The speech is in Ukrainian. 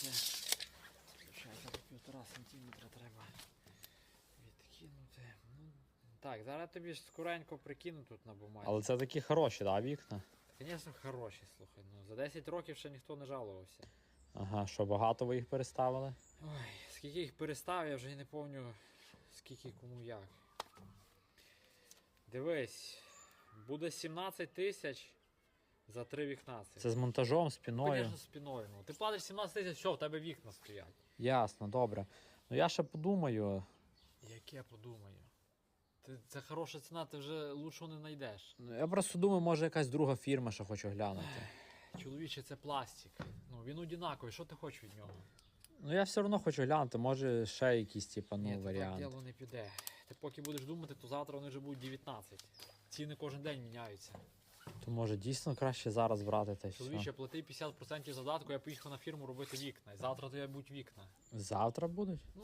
це. По півтора сантиметра треба відкинути. Ну, так, зараз тобі ж скоренько прикину тут на бумазі. Але це такі хороші, да, вікна? Звісно, хороші, слухай. Ну, за 10 років ще ніхто не жалувався. Ага, що багато ви їх переставили? Ой, скільки їх перестав, я вже і не пам'ятаю, скільки кому як. Дивись, буде 17 тисяч за три вікна. Це з монтажом, спіною. Звісно, спіною. Ну, ти платиш 17 тисяч, все, в тебе вікна стоять. Ясно, добре. Ну я ще подумаю. Як я подумаю. Ти, це хороша ціна, ти вже лучшого не знайдеш. Ну, Я просто думаю, може якась друга фірма, що хочу глянути. Чоловіче, це пластик. Ну, він однаковий, що ти хочеш від нього? Ну я все одно хочу глянути, може ще якісь, типа, ну, Ні, то так варіант. діло не піде. Ти поки будеш думати, то завтра вони вже будуть 19. Ціни кожен день міняються. То може дійсно краще зараз брати те. Чоловіче, плати 50% задатку, я поїхав на фірму робити вікна. І завтра то я будуть вікна. Завтра будуть? Ну,